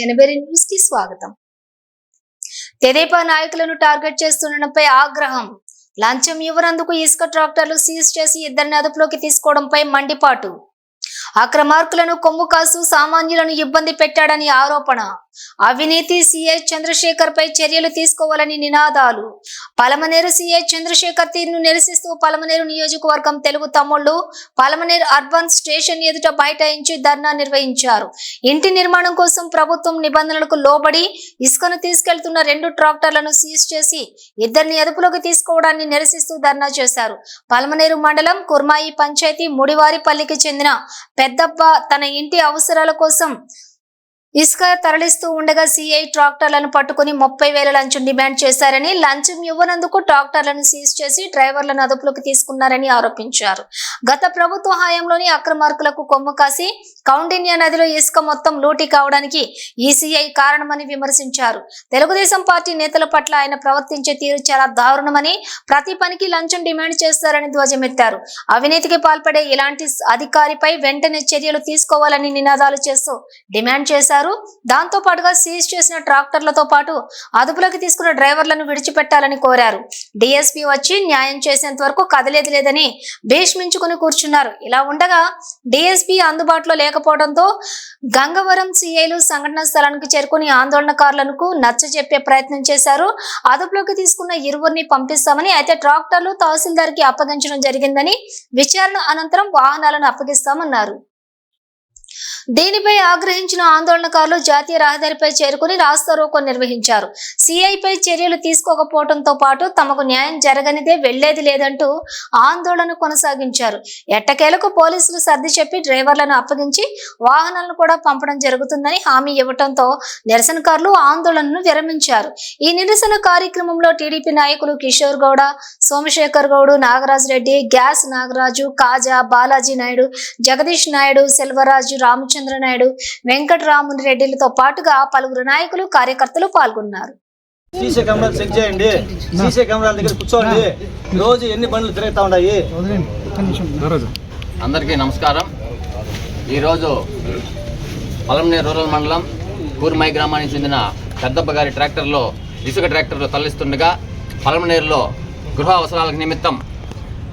జనబెరి న్యూస్కి స్వాగతం. తెదేపా నాయకులను టార్గెట్ చేస్తుండడంపై ఆగ్రహం. లంచం ఇవ్వనందుకు ఇసుక ట్రాక్టర్లు సీజ్ చేసి ఇద్దరిని అదుపులోకి తీసుకోవడంపై మండిపాటు. అక్రమార్కులను కొమ్ము కాసు సామాన్యులను ఇబ్బంది పెట్టాడని ఆరోపణ. అవినీతి సీఐ చంద్రశేఖర్ పై చర్యలు తీసుకోవాలని నినాదాలు. పలమనేరు సీఐ చంద్రశేఖర్ తీరును నిరసిస్తూ పలమనేరు నియోజకవర్గం తెలుగు తమ్ముళ్ళు పలమనేరు అర్బన్ స్టేషన్ ఎదుట బైఠాయించి ధర్నా నిర్వహించారు. ఇంటి నిర్మాణం కోసం ప్రభుత్వం నిబంధనలకు లోబడి ఇసుకను తీసుకెళ్తున్న రెండు ట్రాక్టర్లను సీజ్ చేసి ఇద్దరిని అదుపులోకి తీసుకోవడాన్ని నిరసిస్తూ ధర్నా చేశారు. పలమనేరు మండలం కుర్మాయి పంచాయతీ ముడివారిపల్లికి చెందిన పెద్దప్ప తన ఇంటి అవసరాల కోసం ఇసుక తరలిస్తూ ఉండగా సిఐ ట్రాక్టర్లను పట్టుకుని ముప్పై వేల లంచం డిమాండ్ చేశారని లంచం ఇవ్వనందుకు ట్రాక్టర్లను సీజ్ చేసి డ్రైవర్లను అదుపులోకి తీసుకున్నారని ఆరోపించారు. గత ప్రభుత్వ హయాంలోని అక్రమార్కులకు కొమ్ము కాసి కౌండిన్య నదిలో ఇసుక మొత్తం లూటీ కావడానికి ఈసీఐ కారణమని విమర్శించారు. తెలుగుదేశం పార్టీ నేతల పట్ల ఆయన ప్రవర్తించే తీరు చాలా దారుణమని ప్రతి పనికి లంచం డిమాండ్ చేస్తారని ధ్వజమెత్తారు. అవినీతికి పాల్పడే ఇలాంటి అధికారిపై వెంటనే చర్యలు తీసుకోవాలని నినాదాలు చేస్తూ డిమాండ్ చేశారు. దాంతో పాటుగా సీజ్ చేసిన ట్రాక్టర్లతో పాటు అదుపులోకి తీసుకున్న డ్రైవర్లను విడిచిపెట్టాలని కోరారు. డిఎస్పీ వచ్చి న్యాయం చేసేంత వరకు కదలేదు లేదని భీష్మించుకుని కూర్చున్నారు. ఇలా ఉండగా డిఎస్పీ అందుబాటులో లేకపోవడంతో గంగవరం సీఐలు సంఘటనా స్థలానికి చేరుకుని ఆందోళనకారులకు నచ్చజెప్పే ప్రయత్నం చేశారు. అదుపులోకి తీసుకున్న ఇరువురిని పంపిస్తామని అయితే ట్రాక్టర్లు తహసీల్దార్కి అప్పగించడం జరిగిందని విచారణ అనంతరం వాహనాలను అప్పగిస్తామన్నారు. దీనిపై ఆగ్రహించిన ఆందోళనకారులు జాతీయ రహదారిపై చేరుకుని రాస్తా రోకో నిర్వహించారు. సిఐపై చర్యలు తీసుకోకపోవడంతో పాటు తమకు న్యాయం జరగనిదే వెళ్ళేది లేదంటూ ఆందోళన కొనసాగించారు. ఎట్టకేలకు పోలీసులు సర్ది చెప్పి డ్రైవర్లను అప్పగించి వాహనాలను కూడా పంపడం జరుగుతుందని హామీ ఇవ్వడంతో నిరసనకారులు ఆందోళనను విరమించారు. ఈ నిరసన కార్యక్రమంలో టీడీపీ నాయకులు కిషోర్ గౌడ సోమశేఖర్ గౌడు నాగరాజ్ రెడ్డి గ్యాస్ నాగరాజు కాజా బాలాజీ నాయుడు జగదీష్ నాయుడు సెల్వరాజు రామచంద్ర నాయుడు వెంకటరాముని రెడ్డిలతో పాటుగా పలువురు నాయకులు కార్యకర్తలు పాల్గొన్నారు. సీసీ కెమెరాలు చెక్ చేయండి. సీసీ కెమెరాల దగ్గర కూర్చోండి. రోజు ఎన్ని బండ్లు తిరుగుతూ ఉన్నాయి? అందరికీ నమస్కారం. ఈరోజు పలంనేరు రూరల్ మండలం కూర్మై గ్రామానికి చెందిన పెద్దప్ప గారి ట్రాక్టర్లో ఇసుక ట్రాక్టర్లో తరలిస్తుండగా పలమనేరులో గృహ అవసరాలకు నిమిత్తం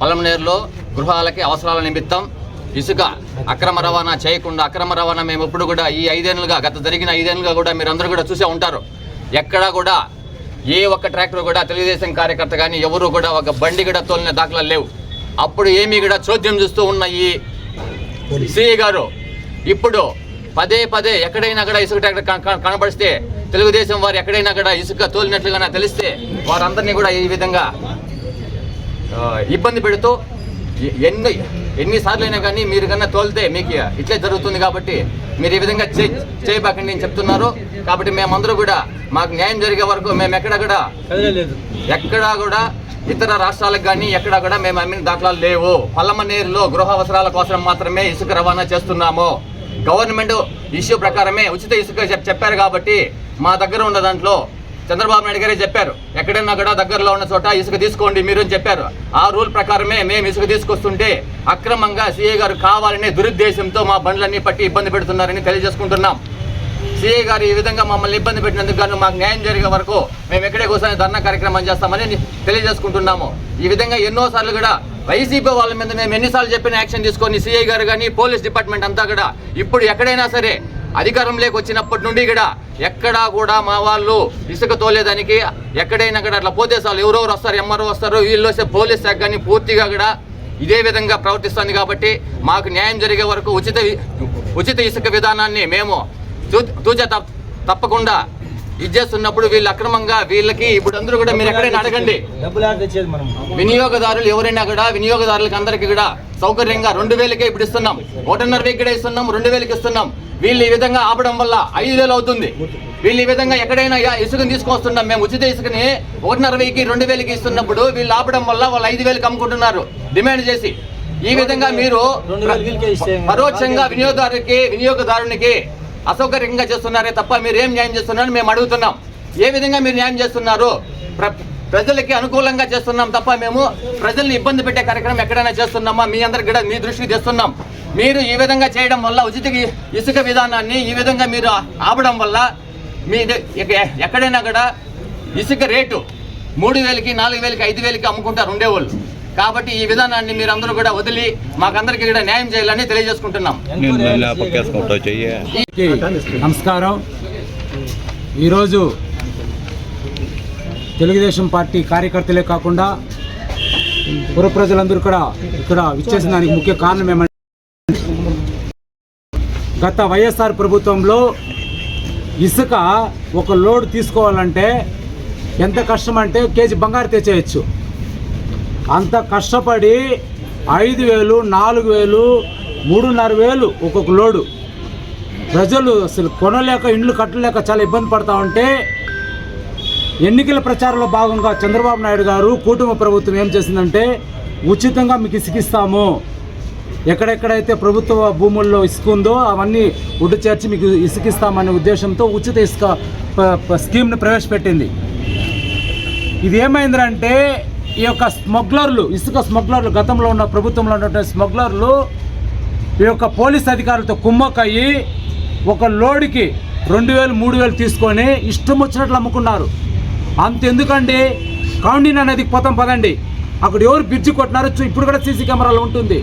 పలమనేరులో గృహాలకి అవసరాల నిమిత్తం ఇసుక అక్రమ రవాణా చేయకుండా అక్రమ రవాణా మేము ఎప్పుడు కూడా ఈ ఐదేళ్ళుగా గత జరిగిన ఐదేళ్ళుగా కూడా మీరు అందరూ కూడా చూసే ఉంటారు. ఎక్కడా కూడా ఏ ఒక్క ట్రాక్టర్ కూడా తెలుగుదేశం కార్యకర్త కానీ ఎవరు కూడా ఒక బండి కూడా తోలిన దాఖలాలు లేవు. అప్పుడు ఏమీ కూడా చోద్యం చూస్తూ ఉన్న ఈ సిఐ గారు ఇప్పుడు పదే పదే ఎక్కడైనా కూడా ఇసుక ట్రాక్టర్ కనబడిస్తే తెలుగుదేశం వారు ఎక్కడైనా కూడా ఇసుక తోలినట్లుగా తెలిస్తే వారందరినీ కూడా ఈ విధంగా ఇబ్బంది పెడుతూ ఎన్ని ఎన్నిసార్లు అయినా కానీ మీరు కన్నా తోలితే మీకు ఇట్లే జరుగుతుంది కాబట్టి మీరు ఈ విధంగా చేయబాకండి అని చెప్తున్నారు. కాబట్టి మేమందరూ కూడా మాకు న్యాయం జరిగే వరకు మేము ఎక్కడ కూడా ఎక్కడా కూడా ఇతర రాష్ట్రాలకు కానీ ఎక్కడా కూడా మేము అమ్మిన దాఖలాలు లేవు. పల్లమనేరులో గృహ అవసరాల కోసం మాత్రమే ఇసుక రవాణా చేస్తున్నాము. గవర్నమెంట్ ఇష్యూ ప్రకారమే ఉచిత ఇసుక చెప్- చెప్పారు కాబట్టి మా దగ్గర ఉన్న దాంట్లో చంద్రబాబు నాయుడు గారే చెప్పారు ఎక్కడైనా కూడా దగ్గరలో ఉన్న చోట ఇసుక తీసుకోండి మీరు అని చెప్పారు. ఆ రూల్ ప్రకారమే మేము ఇసుక తీసుకొస్తుంటే అక్రమంగా సీఏ గారు కావాలనే దురుద్దేశంతో మా బండ్లన్నీ పట్టి ఇబ్బంది పెడుతున్నారని తెలియజేసుకుంటున్నాం. సిఐ గారు ఈ విధంగా మమ్మల్ని ఇబ్బంది పెట్టినందుకు గాను మాకు న్యాయం జరిగే వరకు మేము ఎక్కడే కూర్చొని ధర్నా కార్యక్రమం చేస్తామని తెలియజేసుకుంటున్నాము. ఈ విధంగా ఎన్నోసార్లు కూడా వైసీపీ వాళ్ళ మీద మేము ఎన్నిసార్లు చెప్పిన యాక్షన్ తీసుకొని సిఐ గారు కానీ పోలీస్ డిపార్ట్మెంట్ అంతా కూడా ఇప్పుడు ఎక్కడైనా సరే అధికారంలోకి వచ్చినప్పటి నుండి కూడా ఎక్కడా కూడా మా వాళ్ళు ఇసుక తోలేదానికి ఎక్కడైనా కూడా అట్లా పోతే చాలు. ఎవరెవరు వస్తారు ఎంఆర్ఓ వస్తారు వీళ్ళు వస్తే పోలీస్ శాఖ కానీ పూర్తిగా కూడా ఇదే విధంగా ప్రవర్తిస్తుంది కాబట్టి మాకు న్యాయం జరిగే వరకు ఉచిత ఉచిత ఇసుక విధానాన్ని మేము తూచ తప్పకుండా ఇచ్చేస్తున్నప్పుడు వీళ్ళు అక్రమంగా వీళ్ళకి ఇప్పుడు అందరూ కూడా మీరు ఎక్కడైనా అడగండి. వినియోగదారులు ఎవరైనా కూడా వినియోగదారులకు అందరికీ కూడా సౌకర్యంగా రెండు వేలకే ఇప్పుడు ఇస్తున్నాం. ఒకటిన్నర వేలు కూడా ఇస్తున్నాం రెండు వేలకి ఇస్తున్నాం. వీళ్ళు ఈ విధంగా ఆపడం వల్ల ఐదు వేలు అవుతుంది. వీళ్ళు ఈ విధంగా ఎక్కడైనా ఇసుకని తీసుకొస్తున్నాం. మేము ఉచిత ఇసుకని ఒకటిన్నర వెయ్యికి రెండు వేలకి ఇస్తున్నప్పుడు వీళ్ళు ఆపడం వల్ల వాళ్ళు ఐదు వేలకు అమ్ముకుంటున్నారు డిమాండ్ చేసి. ఈ విధంగా మీరు పరోక్షంగా వినియోగదారునికి వినియోగదారునికి అసౌకర్యంగా చేస్తున్నారే తప్ప మీరు ఏం న్యాయం చేస్తున్నారని మేము అడుగుతున్నాం. ఏ విధంగా మీరు న్యాయం చేస్తున్నారు ప్ర- ప్రజలకి అనుకూలంగా చేస్తున్నాం తప్ప మేము ప్రజల్ని ఇబ్బంది పెట్టే కార్యక్రమం ఎక్కడైనా చేస్తున్నామా? మీ అందరికి కూడా మీ దృష్టికి తెస్తున్నాం. మీరు ఈ విధంగా చేయడం వల్ల ఉచిత ఇసుక విధానాన్ని ఈ విధంగా మీరు ఆపడం వల్ల మీ ఎక్కడైనా కూడా ఇసుక రేటు మూడు వేలకి నాలుగు వేలకి ఐదు వేలకి అమ్ముకుంటారు ఉండేవాళ్ళు. కాబట్టి ఈ విధానాన్ని మీరు అందరూ కూడా వదిలి మాకందరికీ కూడా న్యాయం చేయాలని తెలియజేసుకుంటున్నాం. నమస్కారం. ఈరోజు తెలుగుదేశం పార్టీ కార్యకర్తలే కాకుండా పుర ప్రజలందరూ కూడా ఇక్కడ విచ్చేసిన దానికి ముఖ్య కారణం ఏమంటే గత వైఎస్ఆర్ ప్రభుత్వంలో ఇసుక ఒక లోడ్ తీసుకోవాలంటే ఎంత కష్టం అంటే కేజీ బంగారు తెచ్చేయచ్చు. అంత కష్టపడి ఐదు వేలు నాలుగు వేలు మూడున్నర వేలు ఒక్కొక్క లోడు. ప్రజలు అసలు కొనలేక ఇండ్లు కట్టలేక చాలా ఇబ్బంది పడతా ఉంటే ఎన్నికల ప్రచారంలో భాగంగా చంద్రబాబు నాయుడు గారు కూటమి ప్రభుత్వం ఏం చేసిందంటే ఉచితంగా మీకు ఇసుకిస్తాము ఎక్కడెక్కడైతే ప్రభుత్వ భూముల్లో ఇసుక ఉందో అవన్నీ ఉడ్డు చేర్చి మీకు ఇసుకిస్తామనే ఉద్దేశంతో ఉచిత ఇసుక స్కీమ్ని ప్రవేశపెట్టింది. ఇది ఏమైందంటే ఈ యొక్క స్మగ్లర్లు ఇసుక స్మగ్లర్లు గతంలో ఉన్న ప్రభుత్వంలో ఉన్నటువంటి స్మగ్లర్లు ఈ యొక్క పోలీస్ అధికారులతో కుమ్మక్కయ్యి ఒక లోడ్కి రెండు వేలు మూడు వేలు తీసుకొని ఇష్టం వచ్చినట్లు అమ్ముకున్నారు. అంతెందుకండి కౌండిన్ అనేది పోతాం పదండి. అక్కడ ఎవరు బ్రిడ్జి కొట్టినారో ఇప్పుడు కూడా సీసీ కెమెరాలో ఉంటుంది.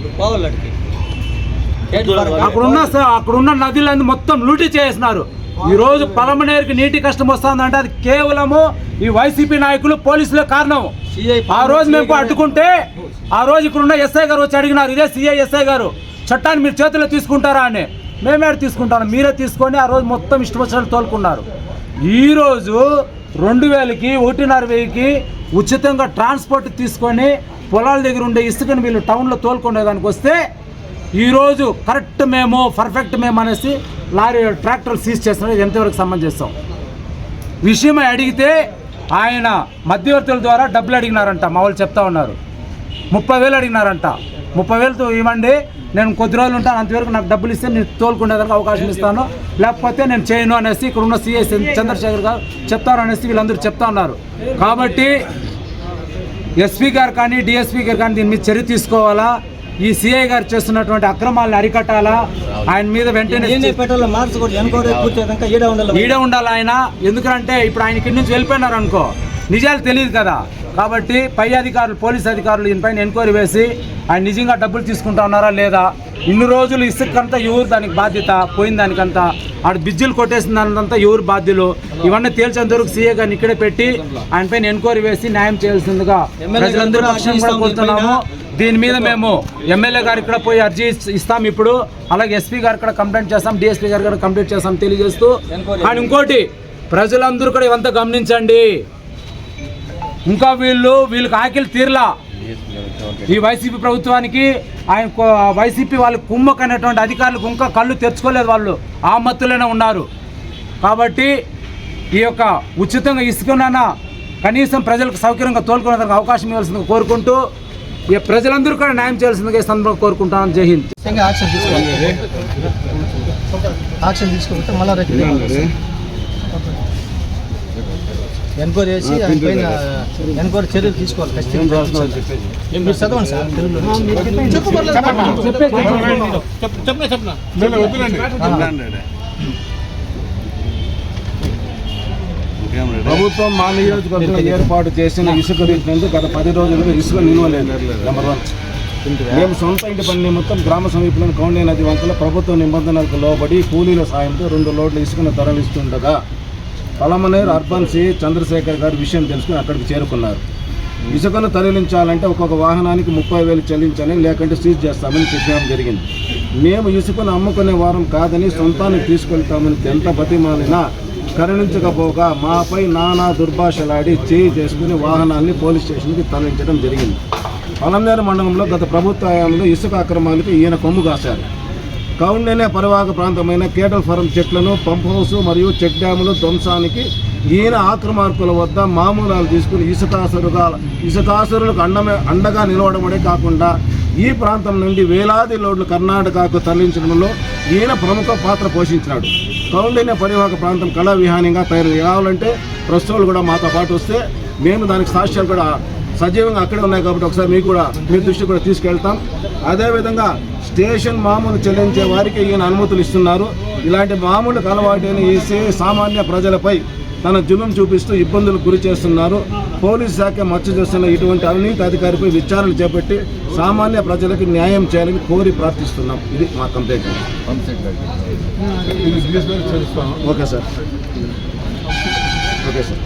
అక్కడ ఉన్న స- అక్కడ ఉన్న నదులన్నీ మొత్తం లూటీ చేసినారు ఈ రోజు పలమనేరుకి నీటి కష్టం వస్తుందంటే అది కేవలము ఈ వైసీపీ నాయకులు పోలీసులే కారణం. ఆ రోజు మేము అడ్డుకుంటే ఆ రోజు ఇక్కడ ఉన్న ఎస్ఐ గారు వచ్చి అడిగినారు ఇదే సిఐ ఎస్ఐ గారు చట్టాన్ని మీరు చేతిలో తీసుకుంటారా? అని. మేమే తీసుకుంటాను మీరే తీసుకొని ఆ రోజు మొత్తం ఇష్టం వచ్చినట్టు తోలుకున్నారు. ఈ రోజు రెండు వేలకి ఒకటిన్నర వెయ్యికి ఉచితంగా ట్రాన్స్పోర్ట్ తీసుకొని పొలాల దగ్గర ఉండే ఇసుకని వీళ్ళు టౌన్లో తోలుకునేదానికి వస్తే ఈరోజు కరెక్ట్ మేము పర్ఫెక్ట్ మేము అనేసి లారీ ట్రాక్టర్ సీజ్ చేస్తున్నది ఎంతవరకు సంబంధిస్తాం విషయం అడిగితే ఆయన మధ్యవర్తుల ద్వారా డబ్బులు అడిగినారంట మా వాళ్ళు చెప్తా ఉన్నారు. ముప్పై వేలు అడిగినారంట. ముప్పై వేలతో ఇవ్వండి నేను కొద్ది రోజులు ఉంటాను అంతవరకు నాకు డబ్బులు ఇస్తే నేను తోలుకునేదానికి అవకాశం ఇస్తాను. లేకపోతే నేను చేయను అనేసి ఇక్కడ ఉన్న సీఎస్ చంద్రశేఖర్ గారు చెప్తారు అనేసి వీళ్ళందరూ చెప్తా ఉన్నారు. కాబట్టి ఎస్పీ గారు కానీ డిఎస్పీ గారు కానీ దీని మీద చర్య తీసుకోవాలా? ఈ సిఐ గారు చేస్తున్నటువంటి అక్రమాలను అరికట్టాలా? ఆయన మీద వెంటనే ఈడ ఉండాలి ఆయన. ఎందుకంటే ఇప్పుడు ఆయన ఇక్కడి నుంచి వెళ్ళిపోయినారు అనుకో. నిజాలు తెలియదు కదా. కాబట్టి పై అధికారులు పోలీస్ అధికారులు దీనిపైన ఎంక్వైరీ వేసి ఆయన నిజంగా డబ్బులు తీసుకుంటా ఉన్నారా లేదా? ఇన్ని రోజులు ఇసుకంతా ఎవరు దానికి బాధ్యత? పోయిన దానికంతా. ఆడ బిజ్జులు కొట్టేసిన దానికంతా ఎవరు బాధ్యులు? ఇవన్నీ తేల్చేంత వరకు సీఏ గారిని ఇక్కడే పెట్టి ఆయన పైన ఎంక్వైరీ వేసి న్యాయం చేయాల్సిందిగా ప్రజలందరూ పక్షం కూడా కోరుతున్నాము. దీని మీద మేము ఎమ్మెల్యే గారు ఇక్కడ పోయి అర్జీ ఇస్- ఇస్తాం ఇప్పుడు. అలాగే ఎస్పీ గారు కూడా కంప్లైంట్ చేస్తాం డిఎస్పీ గారు కూడా కంప్లైంట్ చేస్తాం తెలియజేస్తూ. కానీ ఇంకోటి ప్రజలందరూ కూడా ఇవంతా గమనించండి. ఇంకా వీళ్ళు వీళ్ళకి ఆకిలి తీరలా. ఈ వైసీపీ ప్రభుత్వానికి ఆయన వైసీపీ వాళ్ళ కుమ్మక్ అనేటువంటి అధికారులకు ఇంకా కళ్ళు తెచ్చుకోలేదు వాళ్ళు. ఆ మత్తులోనే ఉన్నారు. కాబట్టి ఈ యొక్క ఉచితంగా ఇసుకనైనా కనీసం ప్రజలకు సౌకర్యంగా తోలుకునేందుకు అవకాశం ఇవ్వాల్సిందిగా కోరుకుంటూ ఈ ప్రజలందరూ కూడా న్యాయం చేయాల్సిందిగా ఈ సందర్భంగా కోరుకుంటాను జై హింద్ యాక్షన్ తీసుకోవాలి యాక్షన్ తీసుకోకపోతే మళ్ళీ రేపు ఎన్క్వైరీ చేసి పైన ఎన్క్వైరీ చర్యలు తీసుకోవాలి ఖచ్చితంగా మీరు చదవండి సార్ తెలుగులో ప్రభుత్వం మా నియోజకవర్గంలో ఏర్పాటు చేసిన ఇసుక రీతినందు గత పది రోజులుగా ఇసుక నిల్వలేదు నెంబర్ వన్. మేము సొంత ఇంటి పని నిమిత్తం గ్రామ సమీపంలోని కౌండే నది వంకల ప్రభుత్వ నిబంధనలకు లోబడి కూలీల సాయంతో రెండు లోడ్ల ఇసుకను తరలిస్తుండగా పలమనేరు అర్బన్ సి చంద్రశేఖర్ గారు విషయం తెలుసుకుని అక్కడికి చేరుకున్నారు. ఇసుకను తరలించాలంటే ఒక్కొక్క వాహనానికి ముప్పై వేలు చెల్లించాలని లేకుంటే సీజ్ చేస్తామని చెప్పడం జరిగింది. మేము ఇసుకను అమ్ముకునే వారం కాదని సొంతానికి తీసుకెళ్తామని ఎంత బతిమాలినా కరుణించకపోగా మాపై నానా దుర్భాషలాడి చేయి చేసుకుని వాహనాన్ని పోలీస్ స్టేషన్కి తరలించడం జరిగింది. పలంనేరు మండలంలో గత ప్రభుత్వ హయాంలో ఇసుక అక్రమాలకు ఈయన కొమ్ము కాశారు. కౌండెనే పరివాహక ప్రాంతమైన కేటల్ ఫారం చెట్లను పంప్ హౌస్ మరియు చెక్ డ్యాములు ధ్వంసానికి ఈయన ఆక్రమార్కుల వద్ద మామూలాలు తీసుకుని ఇసుకాసురుగా ఇసుకాసురులకు అండమే అండగా నిలవడమే కాకుండా ఈ ప్రాంతం నుండి వేలాది లోడ్లు కర్ణాటకకు తరలించడంలో ఈయన ప్రముఖ పాత్ర పోషించినాడు. కౌండిన్య పరివాహక ప్రాంతం కళా విహానంగా తయారు కావాలంటే ప్రస్తుతాలు కూడా మాతో పాటు వస్తే మేము దానికి సాక్ష్యాలు కూడా సజీవంగా అక్కడే ఉన్నాయి కాబట్టి ఒకసారి మీకు కూడా మీ దృష్టి కూడా తీసుకెళ్తాం. అదేవిధంగా స్టేషన్ మామూలు చెల్లించే వారికి ఈయన అనుమతులు ఇస్తున్నారు. ఇలాంటి మామూలు అలవాటైన ఈ సామాన్య ప్రజలపై తన జులుం చూపిస్తూ ఇబ్బందులకు గురి చేస్తున్నారు. పోలీస్ శాఖ మచ్చ చేస్తున్న ఇటువంటి అవినీతి అధికారిపై విచారణ చేపట్టి సామాన్య ప్రజలకు న్యాయం చేయాలని కోరి ప్రార్థిస్తున్నాం. ఇది మా complaint. Okay sir. Okay sir.